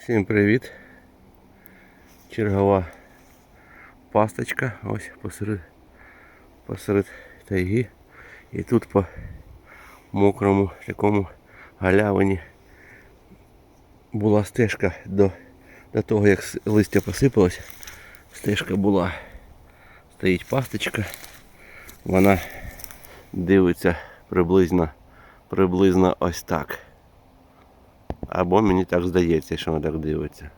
Всім привіт. Чергова пасточка. Ось посеред, посеред тайги. І тут по мокрому такому галявині була стежка до, до того, як листя посипалось. Стежка була. Стоїть пасточка. Вона дивиться приблизно, приблизно ось так. Або мені так здається, що вона так дивиться.